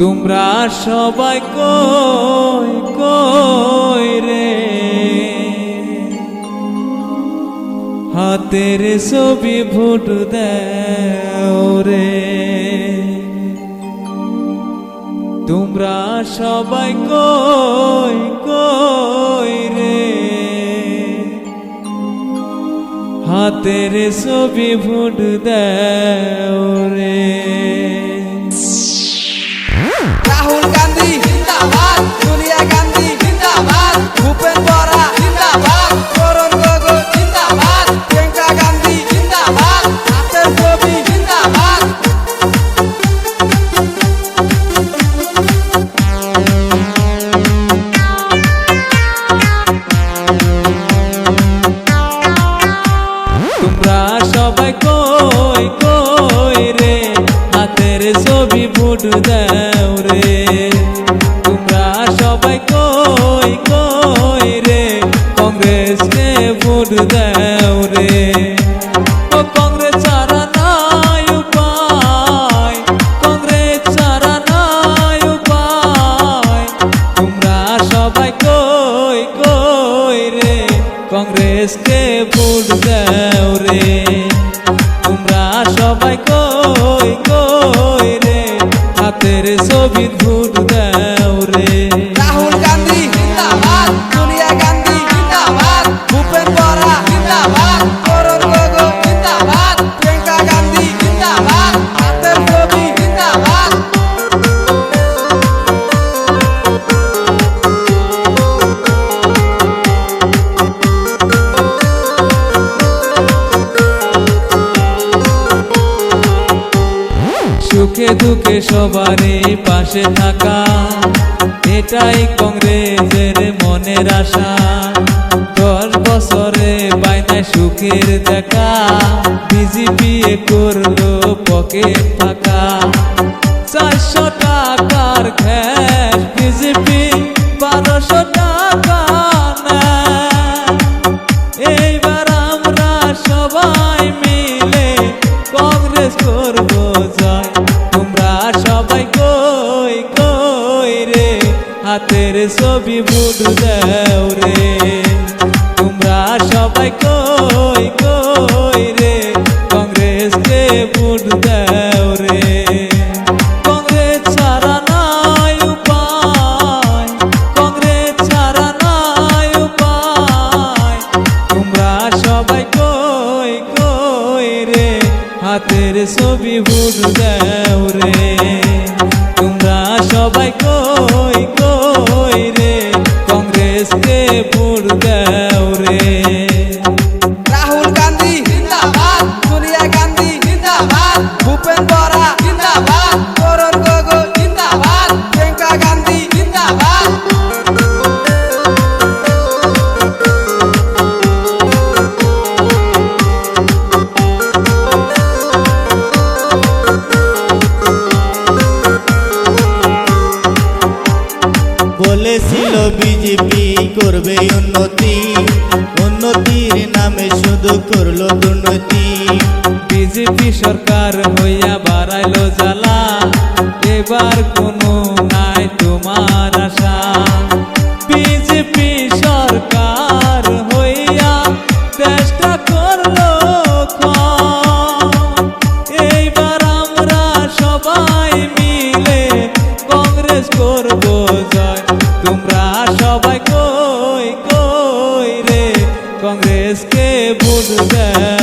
তোমরা সবাই কই কই রে? হাতের ছবি ভোট দেও রে। তোমরা সবাই কই কই রে? হাতের ছবি ভোট দেও রে। রাহুল গান্ধী, জিন্দাবাদ। সোনিয়া গান্ধী, জিন্দাবাদ। ভূপেন বরা জিন্দাবাদ। করণ গগৈ, জিন্দাবাদ। প্রিয়াঙ্কা গান্ধী, জিন্দাবাদ। হাতের ছবি, জিন্দাবাদ। তোমরা সবাই কই কই রে? হাতের ছবি ভোট দাও কংগ্রেসকে ভোট দেও রে। ও কংগ্রেস ছাড়া নাই উপায়, কংগ্রেস ছাড়া নাই উপায়। তোমরা সবাই কই কই রে? কংগ্রেসকে ভোট দাও। সুখে দুঃখে সবারই পাশে থাকা। এটাই কংগ্রেসের মনের আশা। দশ বছরে বাইনায় সুখের দেখা। বিজেপি করল পকেট ফাঁকা। চারশো টাকার খ্যাস বিজেপি, বারোশো টাকা এইবার আমরা সবাই মিলে কংগ্রেস করব। হাতের ছবি ভোট দাও রে। তোমরা সবাই কই কই রে? কংগ্রেসকে ভোট দাও রে। কংগ্রেস ছাড়া নাই উপায়। কংগ্রেস ছাড়া নাই উপায়। তোমরা সবাই কই কই রে? হাতের ছবি ভোট দাও রে। তোমরা সবাই কই কংগ্রেসকে বলেছিল, বিজেপি করবে উন্নতি। উন্নতির নামে শুধু করল দুর্নীতি। বিজেপি সরকার হইয়া বাড়াইলো জ্বালা। এবার কোনো ভোট